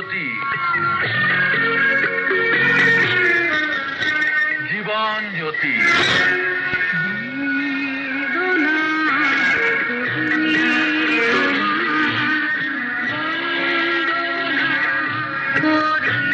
জ্যোতি জীবন জ্যোতি প্রিয়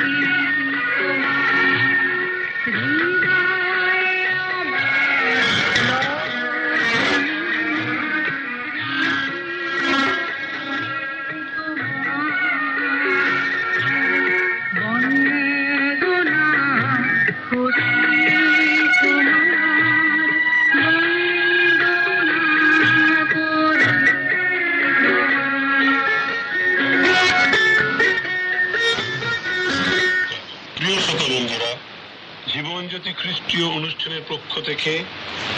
জীবনজ্যোতি খ্রিস্টীয় অনুষ্ঠানের পক্ষ থেকে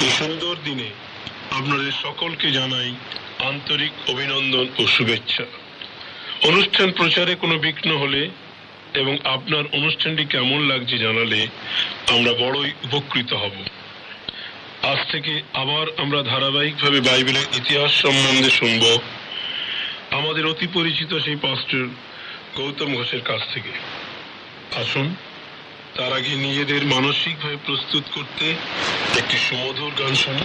এই সুন্দর দিনে আপনাদের সকলকে জানাই আন্তরিক অভিনন্দন ও শুভেচ্ছা। অনুষ্ঠান প্রচারে কোনো বিঘ্ন হলে এবং আপনার অনুষ্ঠানটি কেমন লাগছে জানালে আমরা বড়ই উপকৃত হব। আজ থেকে আবার আমরা ধারাবাহিকভাবে বাইবেলের ইতিহাস সম্বন্ধে শুনব আমাদের অতি পরিচিত সেই পাস্টর গৌতম ঘোষের কাছ থেকে। আসুন তার আগে নিজেদের মানসিকভাবে প্রস্তুত করতে একটি সুমধুর গান শুনি।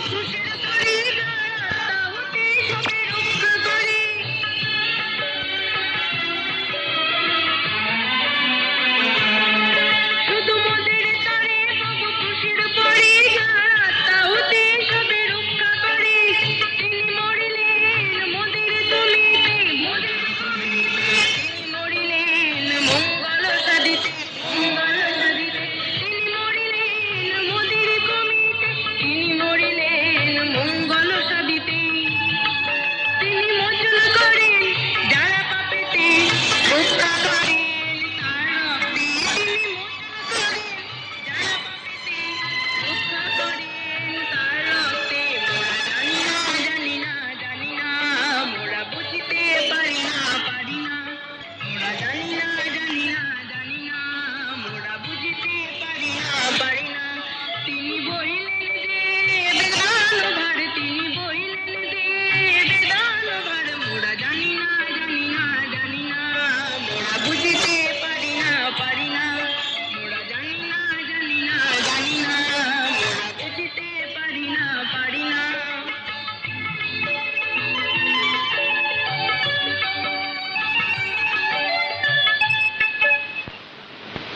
खुशी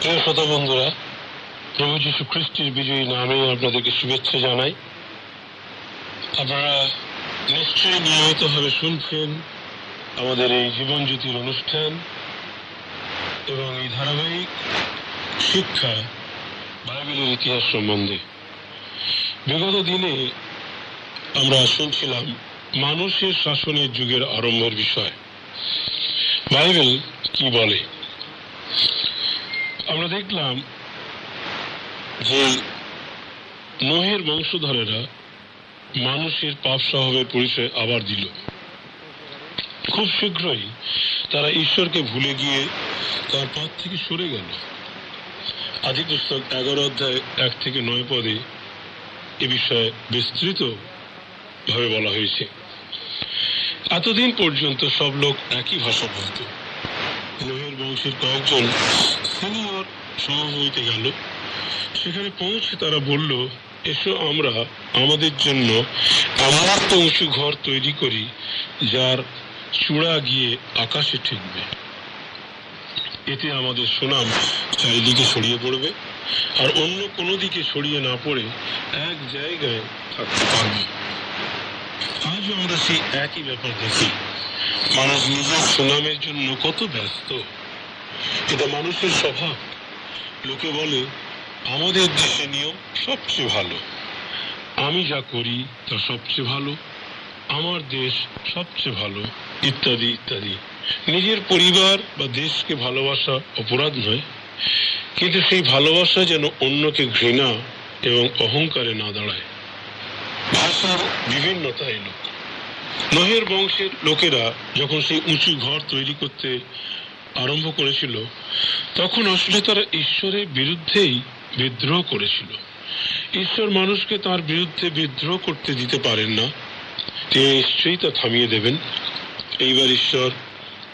প্রিয় শ্রোতা বন্ধুরা, প্রভু যীশু খ্রিস্টের বিজয়ী নামে আপনাদেরকে শুভেচ্ছা জানাই। আপনারা নিশ্চয়ই নিয়মিতভাবে শুনছেন আমাদের এই জীবন জ্যোতির অনুষ্ঠান এবং এই ধারাবাহিক শিক্ষা বাইবেলের ইতিহাস সম্বন্ধে। বিগত দিনে আমরা শুনছিলাম মানুষের শাসনের যুগের আরম্ভের বিষয়। বাইবেল কি বলে? আমরা দেখলাম যে নোহের বংশধরেরা মানুষের পাপ স্বভাবের পরিচয় আবার দিল। খুব শীঘ্রই তারা ঈশ্বরকে ভুলে গিয়ে তার পথ থেকে সরে গেল। আদি পুস্তক এগারো অধ্যায় এক থেকে নয় পদে এ বিষয়ে বিস্তৃত ভাবে বলা হয়েছে। এতদিন পর্যন্ত সব লোক একই ভাষা বলত। নোহের বংশের কয়েকজন সহযোগিতে গেল। সেখানে পৌঁছে তারা বলল, এসো আমরা আমাদের জন্য এমন একটা উঁচু ঘর তৈরি করি, যার চূড়া গিয়ে আকাশে ঠেকবে। এতে আমাদের সুনাম চারিদিকে ছড়িয়ে পড়বে, আর অন্য কোনো দিকে ছড়িয়ে না পড়ে এক জায়গায় থাকতে পারবে। আজ আমরা সেই একই ব্যাপার দেখি। মানুষ নিজের সুনামের জন্য কত ব্যস্ত। এটা মানুষের স্বভাব। লোকে বলে, আমাদের দেশে নিয়ম সবচেয়ে ভালো। আমি যা করি তা সবচেয়ে ভালো। আমার দেশ সবচেয়ে ভালো। ইত্যাদি ইত্যাদি। নিজের পরিবার বা দেশকে ভালোবাসা অপরাধ নয়। কিন্তু সেই ভালোবাসা যেন অন্যকে ঘৃণা এবং অহংকারে না দাঁড়ায়। ভাষার বিভিন্নতা এলো। নহের বংশের লোকেরা যখন সেই উঁচু ঘর তৈরি করতে আরম্ভ করেছিল, তখন আসলে তারা ঈশ্বরের বিরুদ্ধেই বিদ্রোহ করেছিল। ঈশ্বর মানুষকে তার বিরুদ্ধে বিদ্রোহ করতে দিতে পারেন না। তিনি নিশ্চয়ই তা থামিয়ে দেবেন। এইবার ঈশ্বর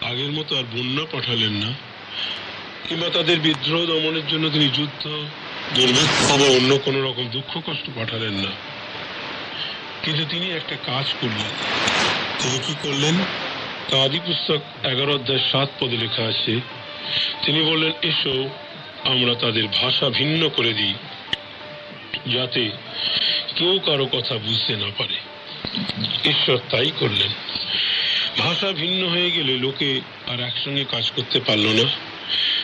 আগের মতো আর বন্যা পাঠালেন না, কিংবা তাদের বিদ্রোহ দমনের জন্য তিনি যুদ্ধ, দুর্ভিক্ষ বা অন্য কোনো রকম দুঃখ কষ্ট পাঠালেন না। কিন্তু তিনি একটা কাজ করলেন। তিনি কি করলেন? তা আদি পুস্তক এগারো অধ্যায় সাত পদে লেখা আছে, তিনি বললেন, এসো, আমরা তাদের ভাষা ভিন্ন করে দিই, যাতে কেউ কারও কথা বুঝতে না পারে। ঈশ্বর তাই করলেন। ভাষা ভিন্ন হয়ে গেলে লোকে আর একসঙ্গে কাজ করতে পারল না,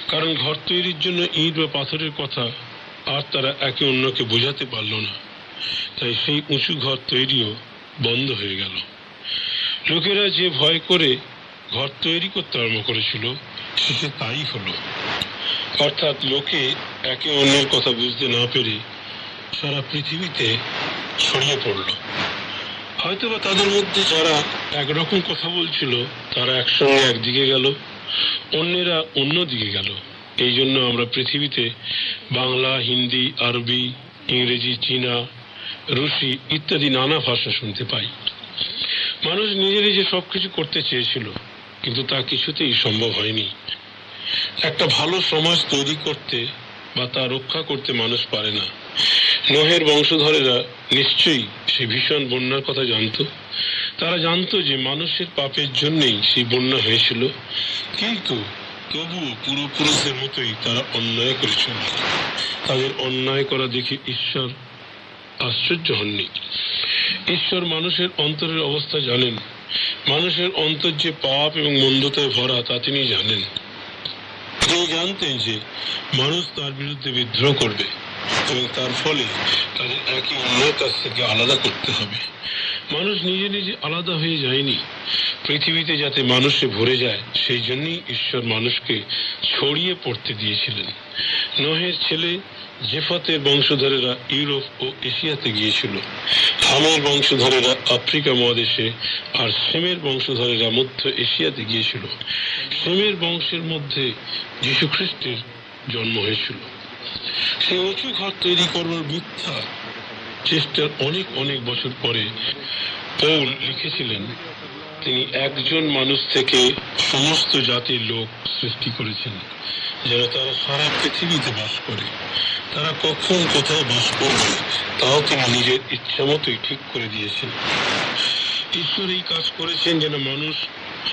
কারণ ঘর তৈরির জন্য ইট বা পাথরের কথা আর তারা একে অন্যকে বোঝাতে পারল না। তাই সেই উঁচু ঘর তৈরিও বন্ধ হয়ে গেল। লোকেরা যে ভয় করে ঘর তৈরি করতে আরম্ভ করেছিল শেষে তাই হলো। অর্থাৎ লোকে একে অন্যের কথা বুঝতে না পেরে সারা পৃথিবীতে ছড়িয়ে পড়ল। হয়তোবা তাদের মধ্যে যারা একরকম কথা বলছিল, তারা একসঙ্গে একদিকে গেল, অন্যেরা অন্য দিকে গেল। এই জন্য আমরা পৃথিবীতে বাংলা, হিন্দি, আরবি, ইংরেজি, চীনা, রুশি ইত্যাদি নানা ভাষা শুনতে পাই। মানুষ নিজে নিজে সবকিছু করতে চেয়েছিল, কিন্তু তা কিছুতেই সম্ভব হয়নি। একটা ভালো সমাজ তৈরি করতে বা তা রক্ষা করতে মানুষ পারে না। নোহের বংশধরেরা নিশ্চয়ই সেই ভীষণ বন্যার কথা জানতো। তারা জানতো যে মানুষের পাপের জন্যই সেই বন্যা হয়েছিল, কিন্তু তবুও পূর্বপুরুষদের মতোই তারা অন্যায় করেছিল। তাদের অন্যায় করা দেখে ঈশ্বর আশ্চর্য হননি। ঈশ্বর মানুষের অন্তরের অবস্থা জানেন। মানুষের অন্তর যে পাপ এবং মন্দতায় ভরা, তা তিনি জানেন। তিনি জানতেন যে মানুষ তার বিরুদ্ধে বিদ্রোহ করবে এবং তার ফলে তাদের একে অন্যের কাছ থেকে আলাদা করতে হবে। মানুষ নিজে নিজে আলাদা হয়ে যায়নি। পৃথিবীতে যাতে মানুষে ভরে যায়, সেই জন্যই ঈশ্বর মানুষকে ছড়িয়ে পড়তে দিয়েছিলেন। নহের ছেলে জেফাতের বংশধরেরা ইউরোপ ও এশিয়াতে গিয়েছিল। হামের বংশধরেরা আফ্রিকা মহাদেশে আর সেমের বংশধরেরা মধ্য এশিয়াতে গিয়েছিল। সেমের বংশের মধ্যে খ্রিস্টের জন্ম হয়েছিল। সেই উঁচু ঘর তৈরি করবার মিথ্যা চেষ্টার অনেক অনেক বছর পরে পৌল লিখেছিলেন, তিনি একজন মানুষ থেকে সমস্ত জাতির লোক সৃষ্টি করেছেন। যেন তারা সারা পৃথিবীতে বাস করে, তারা কখন কোথায় বাস করবে, তাও তিনি নিজের ইচ্ছা মতোই ঠিক করে দিয়েছেন। ঈশ্বর এই কাজ করেছেন যেন মানুষ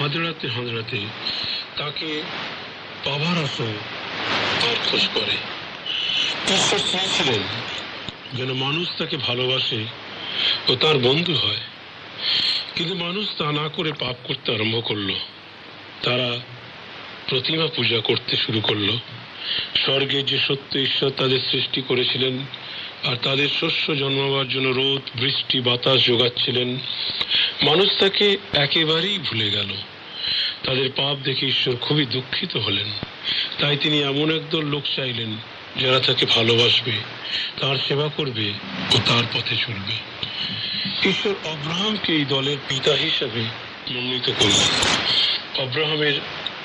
হাজড়াতে হাজড়াতে তাকে পাবার আশায় তার খোঁজ করে। ঈশ্বর চেয়েছিলেন যেন মানুষ তাকে ভালোবাসে ও তার বন্ধু হয়। কিন্তু মানুষ তা না করে পাপ করতে আরম্ভ করল। তারা প্রতিমা পূজা করতে শুরু করল। স্বর্গের যে সত্য ঈশ্বর তাদের সৃষ্টি করেছিলেন আর তাদের শস্য জন্মাবার জন্য রোদ, বৃষ্টি, বাতাস যোগাচ্ছিলেন, মানুষ তাকে একেবারেই ভুলে গেল। তাদের পাপ দেখে ঈশ্বর খুবই দুঃখিত হলেন। তাই তিনি এমন একদল লোক চাইলেন যারা তাকে ভালোবাসবে, তার সেবা করবে ও তার পথে চলবে। ঈশ্বর অব্রাহামকে এই দলের পিতা হিসাবে মনোনীত করলেন। অব্রাহামের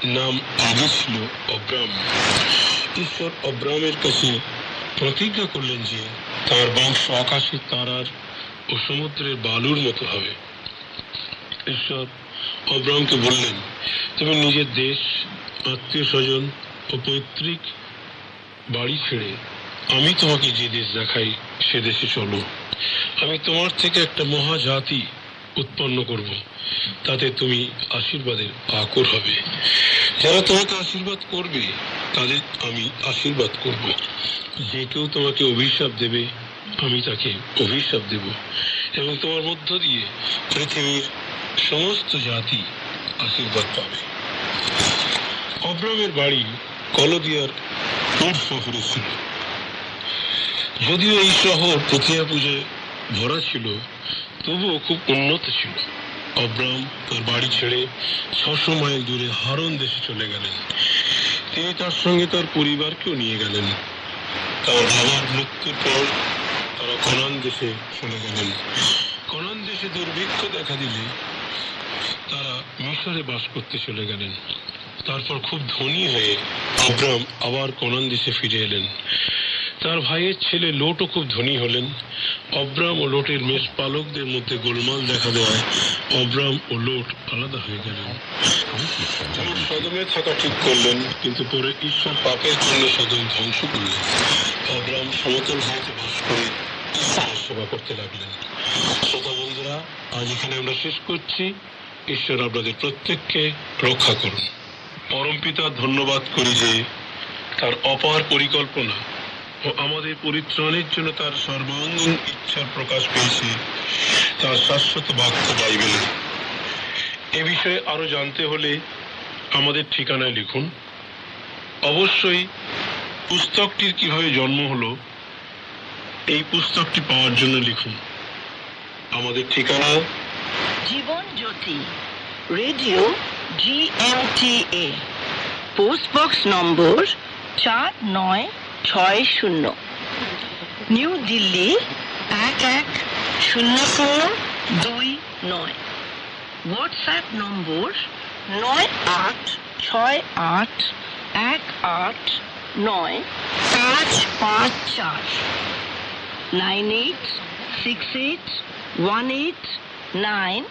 নাম আগে ছিল অব্রাম ঈশ্বর অব্রাহামের কাছে প্রতিজ্ঞা করলেন যে তার বংশ আকাশের তারার ও সমুদ্রের বালুর মতো হবে। ঈশ্বর অব্রাহামকে বললেন, তুমি নিজের দেশ আত্মীয় স্বজন ও পৈতৃক বাড়ি ছেড়ে আমি তোমাকে যে দেশ দেখাই, সে দেশে চলো। আমি তোমার থেকে একটা মহাজাতি উৎপন্ন করব। তাতে তুমি আশীর্বাদের আকর হবে। যারা তোমাকে আশীর্বাদ করবে, তাদের আমি আশীর্বাদ করব। যে কেউ তোমাকে অভিশাপ দেবে, আমি তাকে অভিশাপ দেব। এবং তোমার মধ্য দিয়ে পৃথিবীর সমস্ত জাতি আশীর্বাদ পাবে। অব্রামের বাড়ি কলদিয়ার উর শহরে ছিল। যদিও এই শহর প্রতিমা পুজোয় ভরা ছিল তবুও খুব উন্নত ছিল। অব্রাম তার বাড়ি ছেড়ে ছশো মাইল দূরে হারন দেশে চলে গেলেন। তিনি তার সঙ্গে তার পরিবারকেও নিয়ে গেলেন। তার বাবার মৃত্যুর পর তারা কনান দেশে চলে গেলেন। কনান দেশে দুর্ভিক্ষ দেখা দিলে তারা মিশরে বাস করতে চলে গেলেন। তারপর খুব ধনী হয়ে আব্রাম আবার কনান দেশে ফিরে এলেন। তার ভাইয়ের ছেলে লোটও খুব ধনী হলেন। অব্রাম ও লোটের মেষ পালকদের মধ্যে গোলমাল দেখা দেওয়ায় অব্রাম ও লোট আলাদা হয়ে গেলেন। সদমে থাকা ঠিক করলেন, কিন্তু পরে ঈশ্বর পাপের জন্য সদম ধ্বংস করলেন। অব্রাম সমতল ভূমিতে বাস করে সেবা করতে লাগলেন। শ্রোতা বন্ধুরা, আজ এখানে আমরা শেষ করছি। ঈশ্বর আপনাদের প্রত্যেককে রক্ষা করুন। পরমপিতা ধন্যবাদ করি যে তার অপার পরিকল্পনা ও আমাদের পরিত্রাণের জন্য তার সর্বাঙ্গীন ইচ্ছার প্রকাশ পেয়েছে, তার শাশ্বত বাক্য বাইবেলে। এ বিষয়ে আরও জানতে হলে আমাদের ঠিকানায় লিখুন। অবশ্যই পুস্তকটির কীভাবে জন্ম হলো, এই পুস্তকটি পাওয়ার জন্য লিখুন। আমাদের ঠিকানা? Jiban Jyoti, radio GMTA post box number চার নয় ছয় শূন্য। নিউ দিল্লি এক এক শূন্য শূন্য দুই নয়। হোয়াটসঅ্যাপ নম্বর নয় আট ছয় আট এক আট নয় পাঁচ পাঁচ চার। eight six eight one eight nine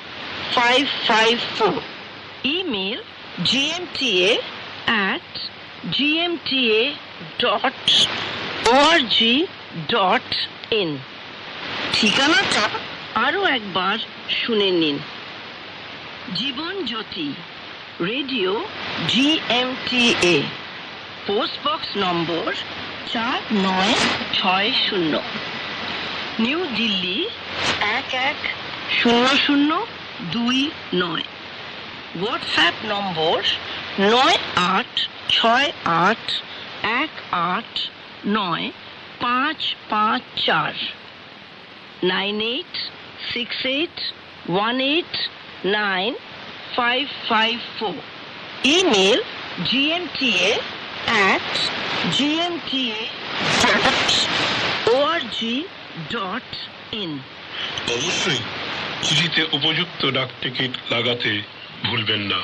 five five four. Email gmta at gmta dot org dot in. ঠিকানাটা আরও একবার শুনে নিন। Jiban Jyoti, radio GMTA post box number চার নয় ছয় শূন্য। নিউ দিল্লি এক এক শূন্য শূন্য দুই নয়। হোয়াটসঅ্যাপ নম্বর নয় আট ছয় আট এক আট নয় পাঁচ পাঁচ চার। Nine eight six eight one eight nine five five four. Email GMTA at GMTA dot ORG dot in অবশ্যই চিঠিতে উপযুক্ত ডাক টিকিট লাগাতে ভুলবেন না।